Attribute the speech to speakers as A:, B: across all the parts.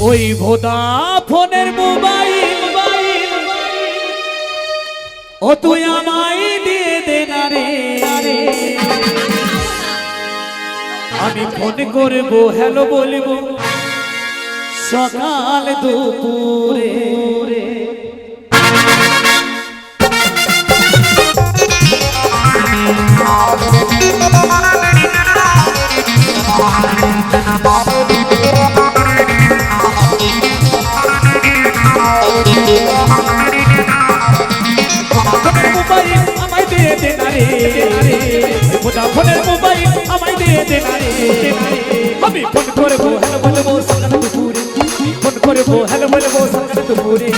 A: ওই ভোদা ফোনের মোবাইল ও তুই আমায় দিয়ে দে না রে আমি ফোন করব, হ্যালো বলব। সকাল দুপুরে। ফোনের দিয়ে দে না রে ভোদা ফোনের মোবাইল আমায় দিয়ে দে আমি ফোন করব হ্যালো বলব সকাল দুপুরে। ফোন করব হ্যালো বলব সকাল দুপুরে।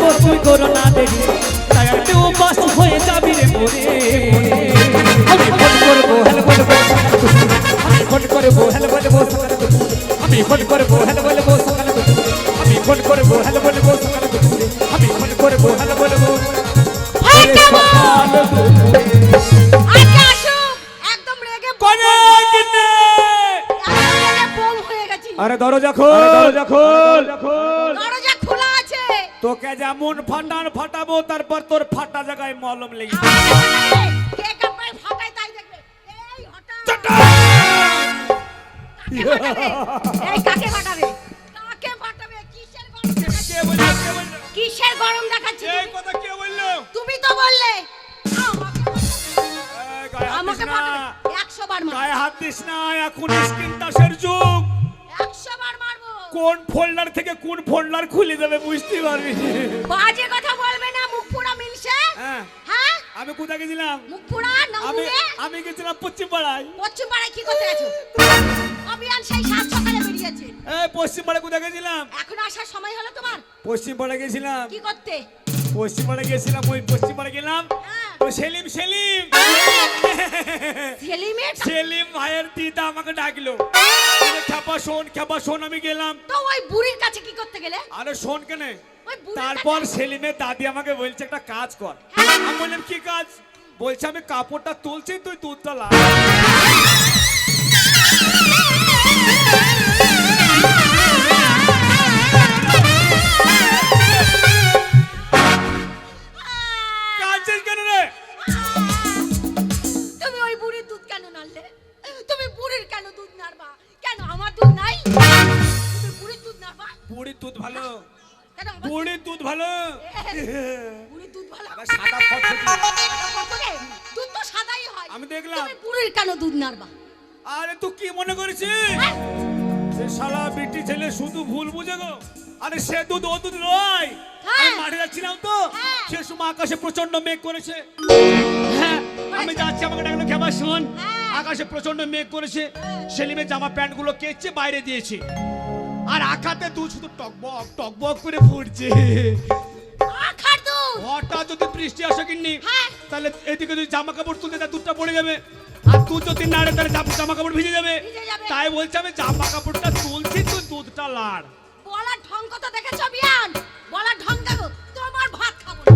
A: যাব তুই করো না দেরি টায়ারতেও বাস হয়ে যাবি রে মোরে। মোরে আমি ফোন করব হ্যালো বলব আমি ফোন করব হ্যালো বলব আমি ফোন করব হ্যালো বলব আমি ফোন করব হ্যালো বলব আমি ফোন করব হ্যালো বলব
B: হয়ে
A: আরে দরজা খোল। দরজা খোল। তোকে যেমন ফাটান ফাটাবো তারপর তোর ফাটা জায়গায় মলম লেগে
B: কিসের গরম
A: বলল
B: তুমি? তো বললে। আমাকে একশো বার
A: গায়ে হাত দিস না এখন স্ক্রিন টাচের যুগ কোন ফোল্ডার থেকে কোন ফোল্ডার খুলে দেবে বুঝতে পারবি?
B: বাজে কথা বলবে না মুখ পুরা মিলছে?
A: হ্যাঁ।
B: হ্যাঁ?
A: আমি কোথায় গেছিলাম?
B: মুখ পুরা
A: আমি আমি গেছিলাম পশ্চিম পাড়ায়
B: পশ্চিম পাড়ায় কি করতে গেছো? অভিয়ান সেই সাত সকালে বেরিয়েছে।
A: এই পশ্চিম পাড়ায় কোথায় গেছিলাম?
B: এখন আসার সময় হলো তোমার।
A: পশ্চিম পাড়ায় গেছিলাম।
B: কি করতে?
A: পশ্চিম পাড়ায় গেছিলাম ওই পশ্চিম পাড়ায় গেলাম।
B: হ্যাঁ।
A: সেলিম সেলিম!
B: সেলিমের
A: সেলিম ভাইয়ের দিদা আমাকে ডাকলো। বলে, খেপা শোন খেপা শোন আমি গেলাম।
B: তো ওই বুড়ির কাছে কি করতে গেলে?
A: আরে শোন কেনে তারপর সেলিমের দাদি আমাকে বলছে একটা কাজ কর।
B: হ্যাঁ।
A: আমি বললাম কি কাজ? বলছে আমি কাপড়টা তুলছি তুই দুধটা লা। দেখলাম।
B: কেন দুধ নাড়বা?
A: আরে তুই কি মনে করেছিস?
B: হ্যাঁ?
A: সে শালা বিটি ছেলে শুধু ভুল বুঝে গো? আরে সে দুধ ও দুধ নয়।
B: হ্যাঁ।
A: আমি মাঠে যাচ্ছিলাম তো।
B: হ্যাঁ।
A: সে সময় আকাশে প্রচণ্ড মেঘ করেছে। হ্যাঁ আমি যাচ্ছি আমাকে ডাকলো খেবা শোন?
B: হ্যাঁ।
A: আকাশে প্রচণ্ড মেঘ করেছে। সেলিমের জামা প্যান্টগুলো কেচে বাইরে দিয়েছে। আর আকাতে দুধ শুধু টকবক টকবক করে ফুটছে। হঠাৎ যদি বৃষ্টি আসে কিন্নি
B: হ্যাঁ।
A: তাহলে এদিকে যদি জামা কাপড় তুলতে তার দুধটা পড়ে যাবে। আর দুধ যদি নাড়ে তাহলে জামা জামা কাপড় ভিজে যাবে। তাই বলছে আমি জামা কাপড়টা তুলছি তুই দুধটা লাড়।
B: বলার ঢং কত দেখেছ বিয়ান? বলার ঢং দেখো। তোমার ভাত খাব না।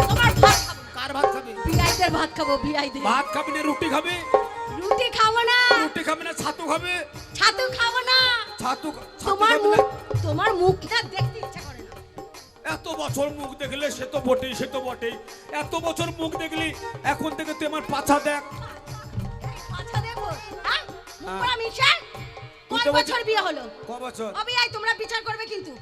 B: তোমার ভাত খাব
A: কার ভাত খাবি?
B: বিআইদের ভাত খাব বিআইদের
A: ভাত খাবি না রুটি খাবে?
B: রুটি খাব না।
A: রুটি খাবি না ছাতু খাবি?
B: ছাতু খাব না।
A: ছাতু
B: তোমার মুখ তোমার মুখটা দেখতে ইচ্ছা না
A: এত বছর মুখ দেখলে সে তো বটেই সে তো বটেই। এত বছর মুখ দেখলি এখন থেকে তুই আমার পাছা দেখ।
B: হ্যাঁ? মুখরা মিশে?
A: তুই
B: কয়
A: তো বলছিস-
B: বছর বিয়ে হলো?
A: ক বছর?
B: অবিয়াই তোমরা বিচার করবে কিন্তু।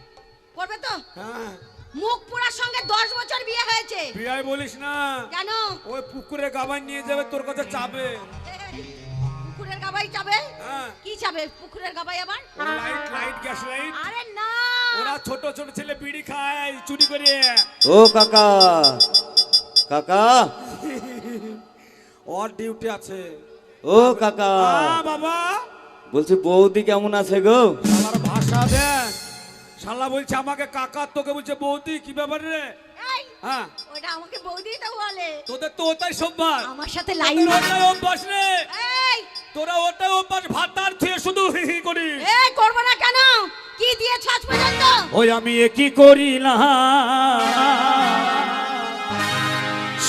B: করবে তো?
A: হ্যাঁ।
B: মুখ পুরার সঙ্গে দশ বছর বিয়ে হয়েছে।
A: বলিস না।
B: কেন?
A: ওই পুকুরে গাবাই নিয়ে যাবে তোর কাছে চাবে।
B: পুকুরের গাবাই চাবে?
A: হ্যাঁ।
B: কি চাবে? পুকুরের গাবাই আবার?
A: লাইট লাইট গ্যাস লাইট
B: আরে না
A: ওরা ছোট ছোট ছেলে বিড়ি খায় চুরি করে।
C: ও কাকা কাকা।
A: ওর ডিউটি আছে।
C: ও কাকা।
A: বাবা।
C: বলছি বৌদি কেমন আছে গো?
A: আমার ভাষা দেন
D: শালা বলছে আমাকে কাকা তোকে বলছে বৌদি কি ব্যাপার রে? হ্যাঁ।
B: ওটা আমাকে বৌদি তো বলে।
D: তোদের তো ওটাই সম্মান।
B: আমার সাথে লাইন
D: ওটাই অভ্যাস রে। তোরা ওটাই অভ্যাস।
A: ওই আমি কি করিলাম?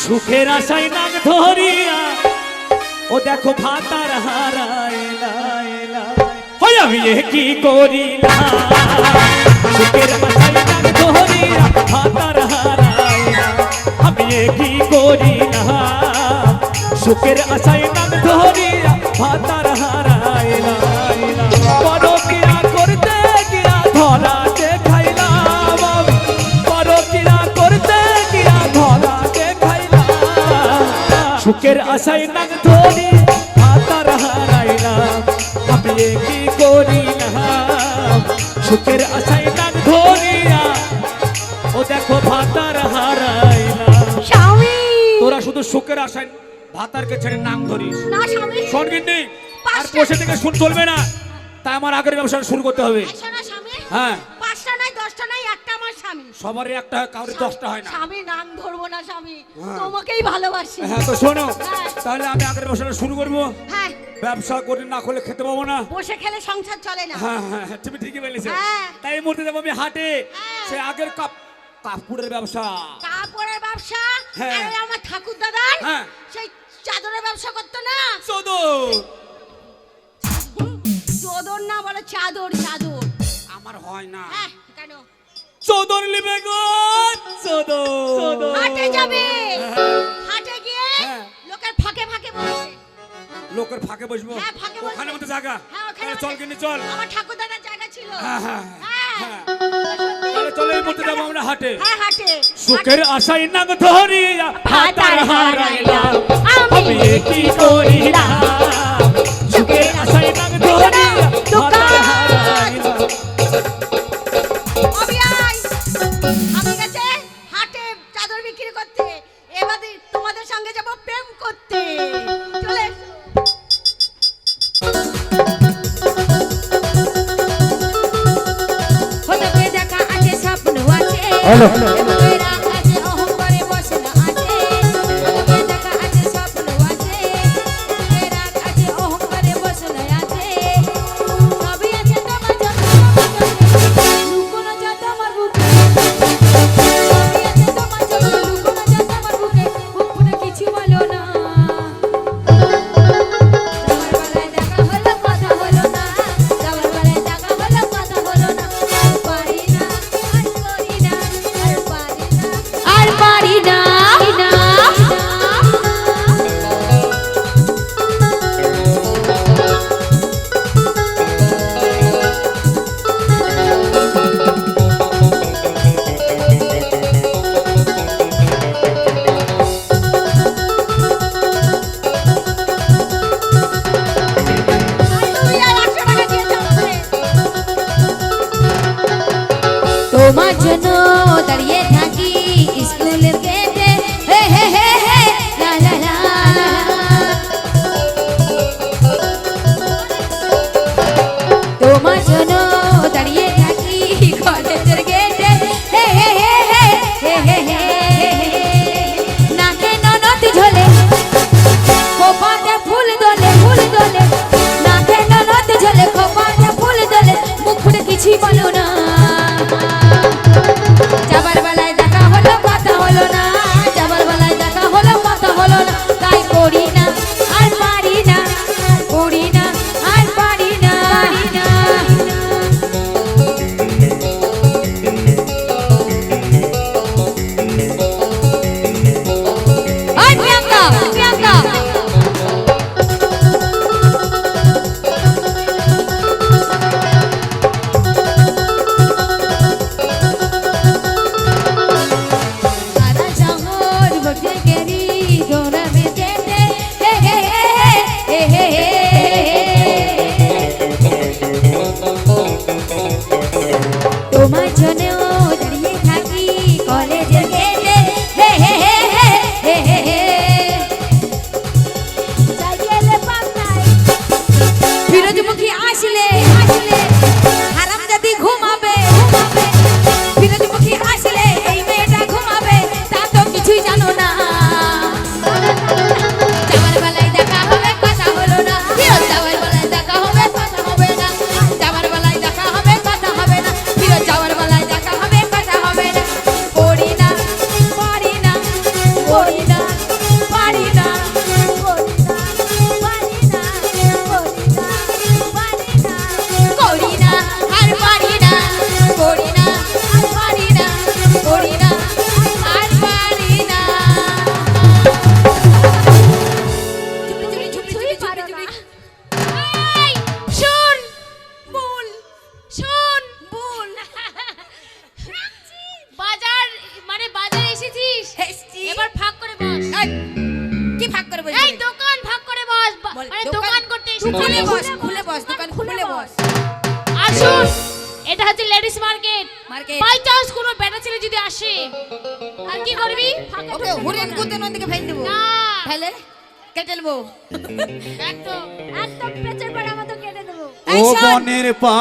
A: সুখের আশায় নাক ধরিয়া, ও দেখো ভাতার হারাইলা ওই আমি কি করিলাম? সুখের আশায় নাক ধরিয়া, ভাতার হারাইলা আমি কি করিলাম? সুখের আশায় নাক ধরিয়া, ভাতার হারাইলা সুখের আশায় নাক ধরি ভাতার হারাইলাম আমি এ কি করিলাম সুখের আশায় নাক ধরিয়া ও দেখো ভাতার হারাইলাম
B: স্বামী!
D: তোরা শুধু সুখের আশায় ভাতারকে ছেড়ে নাম ধরিস।
B: না
D: শোন কিন্তু আর বসে থেকে শুন চলবে না। তাই আমার আগের ব্যবসা শুরু করতে হবে। হ্যাঁ।
B: স্বামী।
D: সবারই একটা হয় কাউরি দশটা হয় না।
B: স্বামী নাম ধরবো না স্বামী
D: হ্যাঁ।
B: তোমাকেই ভালোবাসি।
D: হ্যাঁ তো শোনো
B: হ্যাঁ।
D: তাহলে আমি আগের ব্যবসাটা শুরু করব।
B: হ্যাঁ।
D: ব্যবসা করে না করলে খেতে পাবো না।
B: বসে খেলে সংসার চলে না।
D: হ্যাঁ হ্যাঁ তুমি ঠিকই বলেছ। তাই এই মুহূর্তে যাব আমি হাটে। সে আগের কাপ কাপড়ের ব্যবসা।
B: কাপড়ের ব্যবসা। আর আমার ঠাকুর দাদার?
D: হ্যাঁ।
B: সেই চাদরের ব্যবসা করতো না?
D: চোদর।
B: চোদর? না বলে চাদর চাদর।
D: আমার হয় না।
B: কেন
D: লিবে গো চোদর
B: হাটে যাবে। হাটে গিয়ে
D: হ্যাঁ।
B: লোকের ফাঁকে ফাঁকে বসবে।
D: লোকের ফাঁকে বসবো? ওখানে মতো জায়গা চল কিন্তু চল।
B: আমার ঠাকুর দাদার জায়গা ছিল।
D: হ্যাঁ, হ্যাঁ।
B: সত্যি।
D: তাহলে চলো এই মুহূর্তে যাব আমরা হাটে।
A: সুখের আশায় নাক ধরিয়া
B: ভাতার হারাইলাম। আমি
A: কি করিলাম। সুখের
B: বিক্রি করতে এবারে তোমাদের সঙ্গে যাব প্রেম করতে। চলে এসো।
E: হতকে খুলে বস খুলে বস দোকান খুলে বস।
F: আসুন এটা হচ্ছে ladies market.
E: Market.
F: By chance কোনো বেটা ছেলে যদি আসে আর কি করবি?
E: ওকে। হুরেন গুতে নদীকে ফেল দেব।
F: না।
E: ফেলে কেটে নেব।
F: একদম।
B: একদম পেঁচের পড়া মতো কেটে দেব।
G: ও বনের পা